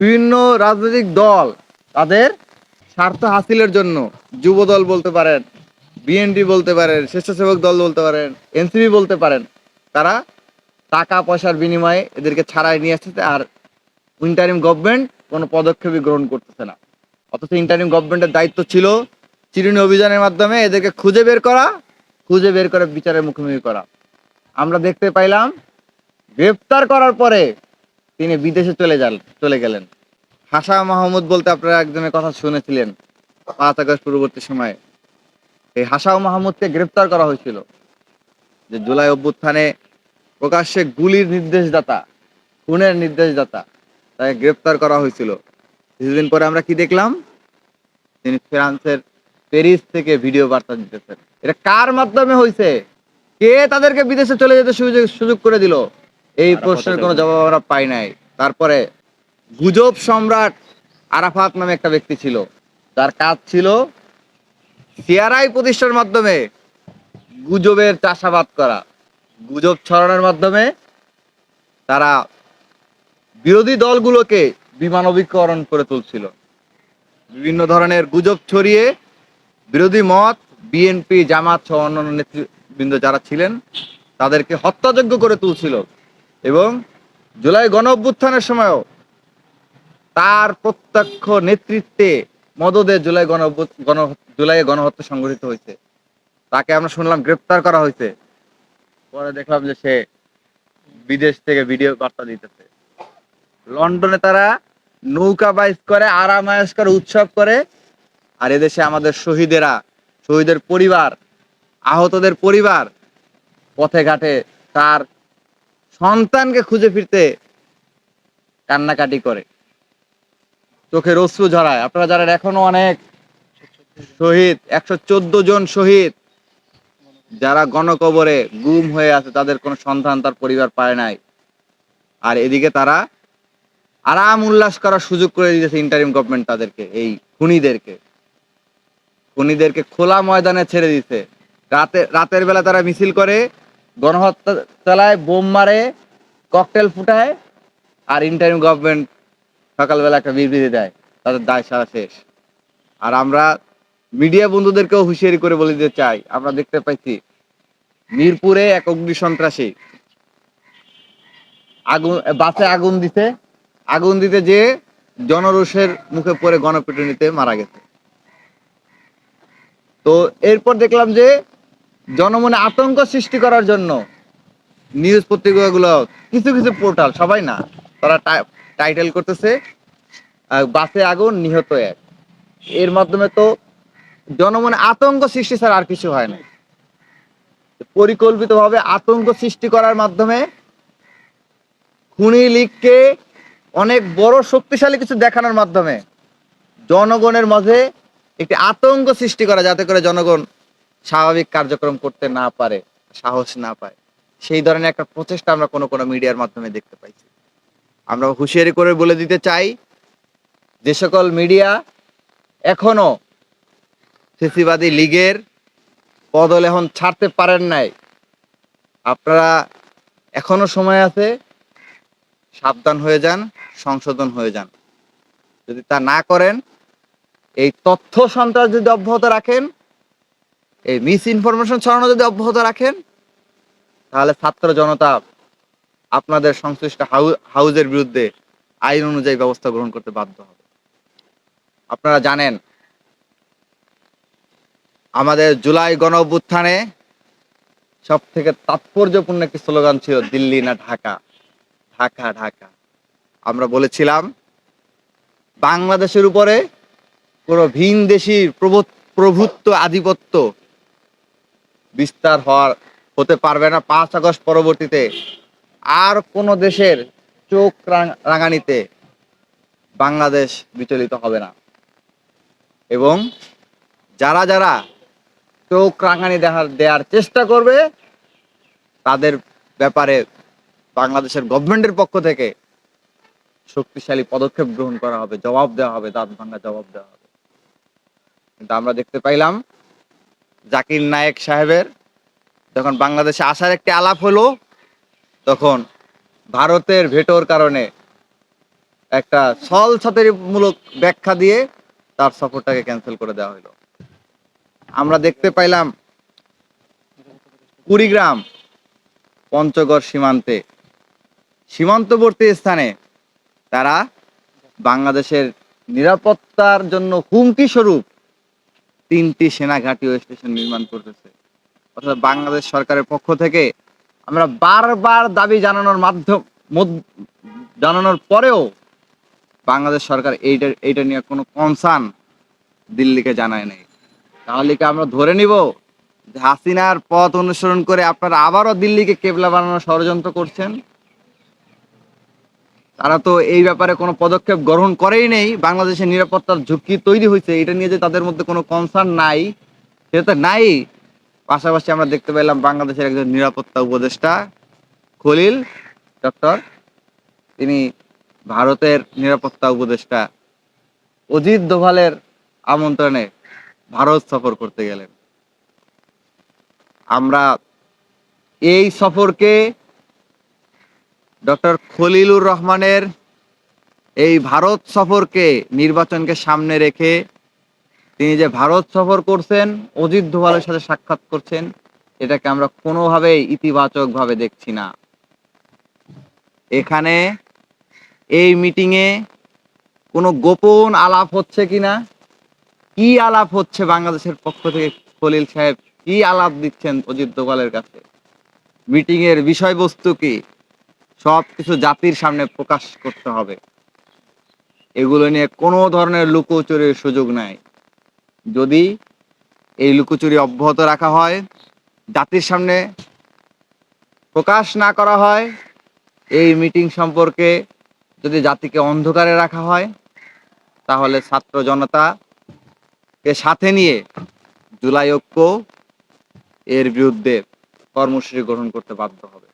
বিভিন্ন রাজনৈতিক দল তাদের স্বার্থ হাসিলের জন্য যুব দল বলতে পারেন বিএনপি বলতে পারেন, স্বেচ্ছাসেবক দল বলতে পারেন এনসিপি বলতে পারেন, তারা টাকা পয়সার বিনিময়ে এদেরকে ছাড়াই নিয়ে আসতেছে আর ইন্টারিম গভর্নমেন্ট কোনো পদক্ষেপই গ্রহণ করতেছে না। অথচ ইন্টারিম গভর্নমেন্টের দায়িত্ব ছিল চিরুনি অভিযানের মাধ্যমে এদেরকে খুঁজে বের করা, খুঁজে বের করে বিচারের মুখোমুখি করা। আমরা দেখতে পাইলাম, গ্রেফতার করার পরে তিনি বিদেশে চলে যান, চলে গেলেন। হাসা মাহমুদ বলতে আপনারা একজনের কথা শুনেছিলেন পাঁচ আগস্ট পূর্ববর্তী সময়ে। এই হাসা মাহমুদকে গ্রেফতার করা হয়েছিল যে জুলাই অভ্যুত্থানে প্রকাশ্যে গুলির নির্দেশদাতা, খুনের নির্দেশদাতা তাকে গ্রেফতার করা হয়েছিল। কিছুদিন পরে আমরা কি দেখলাম? তিনি ফ্রান্সের প্যারিস থেকে ভিডিও বার্তা দিতেছেন। এটা কার মাধ্যমে হয়েছে কে তাদেরকে বিদেশে চলে যেতে সুযোগ সুযোগ করে দিল? এই প্রশ্নের কোনো জবাব আমরা পাই নাই। তারপরে গুজব সম্রাট আরাফাত নামে একটা ব্যক্তি ছিল। তার কাজ ছিল সিআরআই প্রতিষ্ঠার মাধ্যমে গুজবের চাষাবাদ করা। গুজব ছড়ানোর মাধ্যমে তারা বিরোধী দলগুলোকে বিমানবিকরণ করে তুলছিল। বিভিন্ন ধরনের গুজব ছড়িয়ে বিরোধী মত বিএনপি জামাত সহ অন্যান্য নেতৃবৃন্দ যারা ছিলেন তাদেরকে হত্যাযোগ্য করে তুলছিল। এবং জুলাই গণ অভ্যুত্থানের সময়ও তার প্রত্যক্ষ নেতৃত্বে মদদে জুলাই গণ গণ জুলাই গণহত্যা সংঘটিত হয়েছে। তাকে আমরা শুনলাম গ্রেপ্তার করা হয়েছে। পরে দেখলাম যে সে বিদেশ থেকে ভিডিও বার্তা দিতেছে। লন্ডনে তারা নৌকা বাইস করে আরাম আয়াস করে উৎসব করে আর এদেশে আমাদের শহীদেরা, শহীদের পরিবার, আহতদের পরিবার পথে ঘাটে তার সন্তানকে খুঁজে ফিরতে কান্নাকাটি করে। চোখের অশ্রু ঝরায়। আপনারা যারা এখনও অনেক শহীদ, একশো চোদ্দ জন শহীদ, যারা গণকবরে গুম হয়ে আছে, তাদের কোনো সন্ধান তার পরিবার পায় নাই। আর এদিকে তারা আরাম উল্লাস করার সুযোগ করে দিয়েছে ইন্টারিম গভর্নমেন্ট তাদেরকে, এই খুনিদেরকে। খুনিদেরকে খোলা ময়দানে ছেড়ে দিছে রাতে রাতের বেলা তারা মিছিল করে গণহত্যা চালায় বোম মারে ককটেল ফুটায় আর ইন্টারিম গভর্নমেন্ট সকালবেলা একটা বিবৃতি দেয়, তাদের দায় সারা শেষ। আর আমরা মিডিয়া বন্ধুদেরকেও হুঁশিয়ারি করে বলে দিতে চাই, আমরা দেখতে পাইছি মিরপুরে এক অগ্নি সন্ত্রাসী আগুন, বাসে আগুন দিতে আগুন দিতে যে জনরোষের মুখে পড়ে গণপিটুনিতে মারা গেছে। তো এরপর দেখলাম যে জনমনে আতঙ্ক সৃষ্টি করার জন্য নিউজ পত্রিকাগুলো, কিছু কিছু পোর্টাল সবাই না, তারা টাইটেল করতেছে বাসে আগুন, নিহত এক। এর মাধ্যমে তো জনমনে আতঙ্ক সৃষ্টি ছাড়া আর কিছু হয় না। পরিকল্পিতভাবে আতঙ্ক সৃষ্টি করার মাধ্যমে খুনি লীগকে অনেক বড় শক্তিশালী কিছু দেখানোর মাধ্যমে জনগণের মাঝে একটি আতঙ্ক সৃষ্টি করা, যাতে করে জনগণ স্বাভাবিক কার্যক্রম করতে না পারে, সাহস না পায়, সেই ধরনের একটা প্রচেষ্টা আমরা কোনো কোনো মিডিয়ার মাধ্যমে দেখতে পাইছি। আমরা হুঁশিয়ারি করে বলে দিতে চাই, যে সকল মিডিয়া এখনও ফেসিবাদী লীগের পদলেখন ছাড়তে পারেন নাই। আপনারা এখনও সময় আছে, সাবধান হয়ে যান, সংশোধন হয়ে যান। যদি তা না করেন, এই তথ্য সন্ত্রাস যদি অব্যাহত রাখেন এই মিস ইনফরমেশন ছড়ানো যদি অব্যাহত রাখেন, তাহলে ছাত্র জনতা আপনাদের সংশ্লিষ্ট হাউ- হাউজের বিরুদ্ধে আইন অনুযায়ী ব্যবস্থা গ্রহণ করতে বাধ্য হবে। আপনারা জানেন, আমাদের জুলাই গণ অভ্যুত্থানে সব থেকে তাৎপর্যপূর্ণ একটি স্লোগান ছিল, দিল্লি না ঢাকা? ঢাকা ঢাকা। আমরা বলেছিলাম, বাংলাদেশের উপরে কোনো ভিন দেশির প্রভু- প্রভুত্ব, আধিপত্য বিস্তার হওয়ার হতে পারবে না পাঁচ আগস্ট পরবর্তীতে। আর কোন দেশের চোখ রাঙানিতে বাংলাদেশ বিচলিত হবে না। এবং যারা যারা চোখ রাঙানি দেখার দেওয়ার চেষ্টা করবে, তাদের ব্যাপারে বাংলাদেশের গভর্নমেন্টের পক্ষ থেকে শক্তিশালী পদক্ষেপ গ্রহণ করা হবে, জবাব দেওয়া হবে দাঁত ভাঙ্গা জবাব দেওয়া হবে। কিন্তু আমরা দেখতে পাইলাম জাকির নায়েক সাহেবের, যখন বাংলাদেশে আসার একটি আলাপ হলো, তখন ভারতের ভেটোর কারণে একটা ছল মূলক ব্যাখ্যা দিয়ে তার সফরটাকে ক্যান্সেল করে দেওয়া হলো। আমরা দেখতে পাইলাম কুড়িগ্রাম পঞ্চগড় সীমান্তে, সীমান্তবর্তী স্থানে তারা বাংলাদেশের নিরাপত্তার জন্য হুমকি স্বরূপ তিনটি সেনা ঘাঁটি ও স্টেশন নির্মাণ করতেছে। অর্থাৎ বাংলাদেশ সরকারের পক্ষ থেকে আমরা বারবার দাবি জানানোর মাধ্যম মধ্য- জানানোর পরেও বাংলাদেশ সরকার এইটা এইটা নিয়ে কোনো কনসার্ন দিল্লিকে জানায় নাই। তাহলে কি আমরা ধরে নিব হাসিনার পথ অনুসরণ করে আপনারা আবারও দিল্লিকে কেবলা বানানোর ষড়যন্ত্র করছেন? তারা তো এই ব্যাপারে কোনো পদক্ষেপ গ্রহণ করেই নেই। বাংলাদেশের নিরাপত্তার ঝুঁকি তৈরি হয়েছে। এটা নিয়ে যে তাদের মধ্যে কোনো কনসার্ন নাই, সেটা নাই। পাশাপাশি আমরা দেখতে পেলাম বাংলাদেশের একজন নিরাপত্তা উপদেষ্টা খলিল, ডক্টর। তিনি ভারতের নিরাপত্তা উপদেষ্টা। অজিত দোভালের আমন্ত্রণে ভারত সফর করতে গেলেন। আমরা এই সফরকে ডক্টর খলিলুর রহমানের এই ভারত সফরকে নির্বাচনকে সামনে রেখে তিনি যে ভারত সফর করছেন, অজিত দোভালের সাথে সাক্ষাৎ করছেন, এটাকে আমরা কোনোভাবেই ইতিবাচক ভাবে দেখছি না। এখানে এই মিটিংয়ে কোনো গোপন আলাপ হচ্ছে কিনা, কি আলাপ হচ্ছে বাংলাদেশের পক্ষ থেকে খলিল সাহেব, কি আলাপ দিচ্ছেন অজিত দোভালের কাছে? মিটিং এর বিষয়বস্তু কি? সব কিছু জাতির সামনে প্রকাশ করতে হবে। এগুলো নিয়ে কোনো ধরনের লুকোচুরির সুযোগ নাই। যদি এই লুকোচুরি অব্যাহত রাখা হয়, জাতির সামনে প্রকাশ না করা হয়, এই মিটিং সম্পর্কে যদি জাতিকে অন্ধকারে রাখা হয়, তাহলে ছাত্র জনতা কে সাথে নিয়ে জুলাই ঐক্য এর বিরুদ্ধে কর্মসূচি গ্রহণ করতে বাধ্য হবে।